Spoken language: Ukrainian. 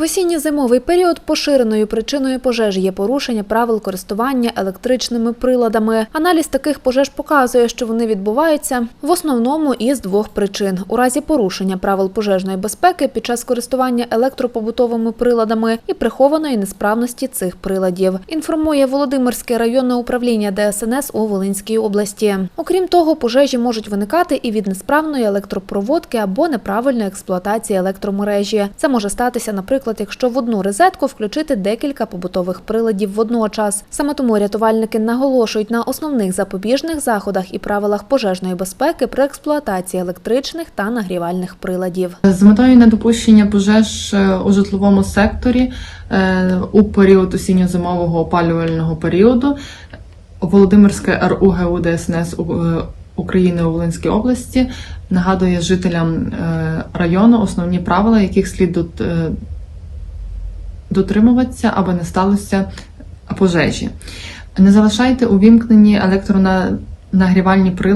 В осінньо-зимовий період поширеною причиною пожеж є порушення правил користування електричними приладами. Аналіз таких пожеж показує, що вони відбуваються в основному із двох причин: у разі порушення правил пожежної безпеки під час користування електропобутовими приладами і прихованої несправності цих приладів. Інформує Володимирське районне управління ДСНС у Волинській області. Окрім того, пожежі можуть виникати і від несправної електропроводки або неправильної експлуатації електромережі. Це може статися, наприклад, якщо в одну розетку включити декілька побутових приладів водночас. Саме тому рятувальники наголошують на основних запобіжних заходах і правилах пожежної безпеки при експлуатації електричних та нагрівальних приладів. З метою недопущення пожеж е, у житловому секторі е, у період осінньо-зимового опалювального періоду Володимирське РУГУ ДСНС е, України у Волинській області нагадує жителям району основні правила, яких слід дотримуватися, аби не сталося пожежі. Не залишайте увімкнені електронагрівальні прилади.